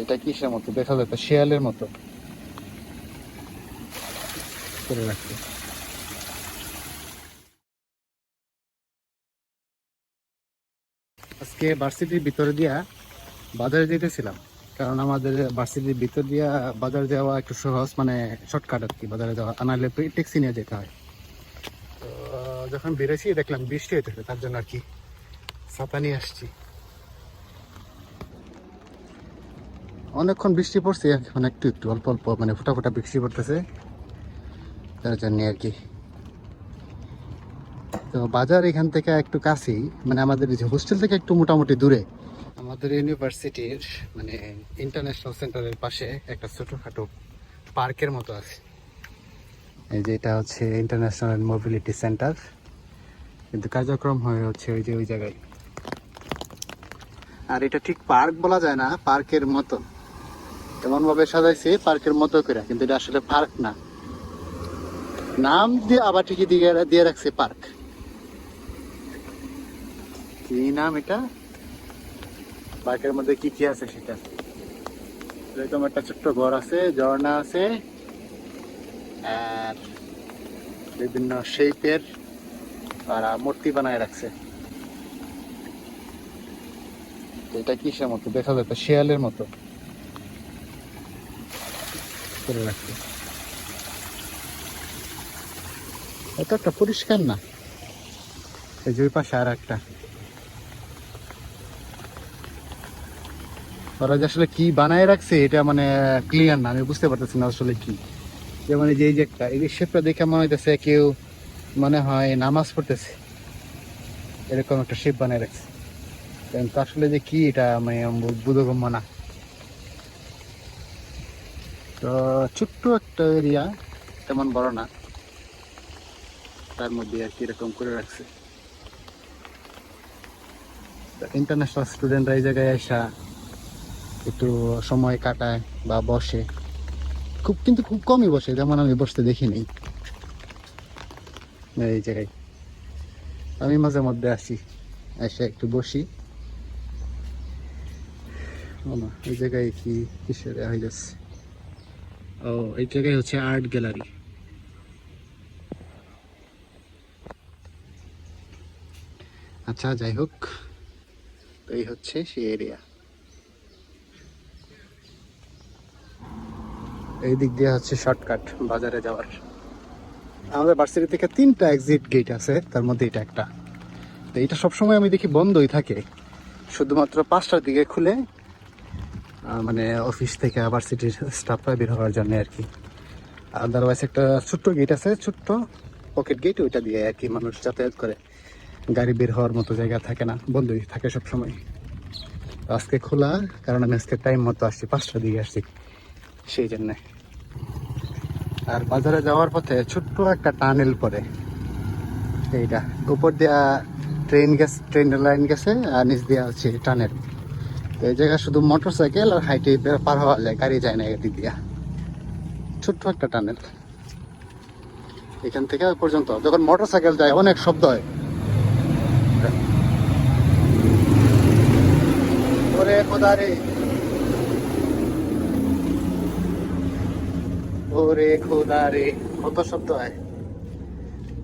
এটা কিসের মতো? দেখা যায় শেয়ালের মতো। করে রাখছে। আজকে ভার্সিটির ভিতরে দিয়া বাজারে যেতেছিলাম কারণ আমাদের ভার্সিটির ভিতর দিয়া বাজারে যাওয়া একটু সহজ মানে শর্টকাট আর কি। বাজারে যাওয়া আনালে ট্যাক্সি নিয়ে যেতে হয়। তো যখন বেরোছি দেখলাম বৃষ্টি হইতেছে, তার জন্য আর কি ছাতা নিয়ে আসছি। অনেকক্ষণ বৃষ্টি পড়ছে, এখন একটু একটু অল্প অল্প মানে ফোটা ফোটা বৃষ্টি পড়তেছে। তার জন্য আর কি। তো বাজার এখান থেকে একটু কাছেই মানে আমাদের যে হোস্টেল থেকে একটু মোটামুটি দূরে। আমাদের ইউনিভার্সিটির মানে ইন্টারন্যাশনাল সেন্টারের পাশে একটা ছোটোখাটো পার্কের মতো আছে। এই যে এটা হচ্ছে ইন্টারন্যাশনাল মোবিলিটি সেন্টার। কিন্তু কার্যক্রম হয়ে হচ্ছে ওই যে ওই জায়গায়। আর এটা ঠিক পার্ক বলা যায় না, পার্কের মতো এমন ভাবে সাজাইছে পার্কের মতো করে, কিন্তু এটা আসলে পার্ক না। নাম দিয়ে আবার ঠিকই দিয়ে দিয়ে রাখছে পার্ক। কি নাম এটা? পার্কের মধ্যে কি কি আছে সেটা? এরকম একটা ছোট্ট ঘর আছে, ঝর্ণা আছে, আর বিভিন্ন শেপের তারা মূর্তি বানায় রাখছে। এটা কিসের মতো? দেখা যায় তো শিয়ালের মতো। করে রাখছে এটা একটা পরিষ্কার না। এই যে পাশে আর একটা। ওরা যে আসলে কি বানায় রাখছে, এটা মানে ক্লিয়ার না, আমি বুঝতে পারতেছি না আসলে কি। যে, এই যে একটা, এই শেপটা দেখে মনে হইতেছে কেউ মনে হয় নামাজ পড়তেছে। এরকম একটা শেপ বানায় রাখছে। কিন্তু আসলে যে কি এটা মানে বোধগম্য না। তো ছোট্ট একটা এরিয়া তেমন বড় না। তার মধ্যে আর কি এরকম করে রাখছে। ইন্টারন্যাশনাল স্টুডেন্টরা এই জায়গায় আসা একটু সময় কাটায় বা বসে। খুব, কিন্তু খুব কমই বসে, যেমন আমি বসতে দেখিনি এই জায়গায়। আমি মাঝে মধ্যে আসি, এসে একটু বসি। এই জায়গায় কি, কিসের হয়ে যাচ্ছে ও, এই জায়গায় হচ্ছে আর্ট গ্যালারি আচ্ছা যাই হোক। তো এই হচ্ছে সেই এরিয়া এই দিক দিয়ে হচ্ছে শর্টকাট বাজারে যাওয়ার। আমাদের ভার্সিটি থেকে তিনটা এক্সিট গেট আছে, তার মধ্যে এটা একটা। তো এটা সবসময় আমি দেখি বন্ধই থাকে। শুধুমাত্র পাঁচটার দিকে খুলে মানে অফিস থেকে ভার্সিটির স্টাফরা বের হওয়ার জন্য আর কি। আদারওয়াইজ একটা ছোট্ট গেট আছে, ছোট্ট পকেট গেট ওইটা দিয়ে আর কি মানুষ যাতায়াত করে। গাড়ি বের হওয়ার মতো জায়গা থাকে না, বন্ধই থাকে সবসময়। তো আজকে খোলা, কারণ আমি আজকে টাইম মতো আসছি, পাঁচটার দিকে আসছি, সেই জন্যে। আর বাজারে যাওয়ার পথে ছোট্ট একটা টানেল পরে এইটা। উপর দিয়া ট্রেন গেছে ট্রেন লাইন গেছে, আর নিচ দিয়া হচ্ছে টানেল এই জায়গায় শুধু মোটর সাইকেল আর হাইটে পার হওয়া যায় গাড়ি যায় না এদিক দিয়া। ছোট্ট একটা টানেল এখান থেকে পর্যন্ত। যখন মোটর সাইকেল যায়, অনেক শব্দ হয়। ওরে খোদা রে ওরে খোদা রে কত শব্দ হয়।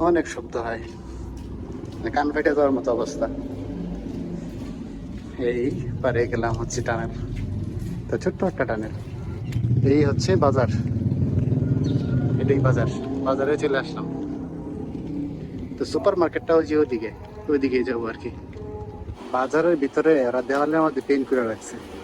অনেক শব্দ হয়। কান ফেটে যাওয়ার মতো অবস্থা। এই পারে গেলাম হচ্ছে টানেল তো ছোট্ট একটা টানেল এই হচ্ছে বাজার। এটাই বাজার। বাজারে চলে আসলাম। তো সুপার মার্কেটটা হচ্ছে ওইদিকে। ওইদিকে যাব আর কি। বাজারের ভিতরে ওরা দেওয়ালে আমাদের পেন করে রাখছে।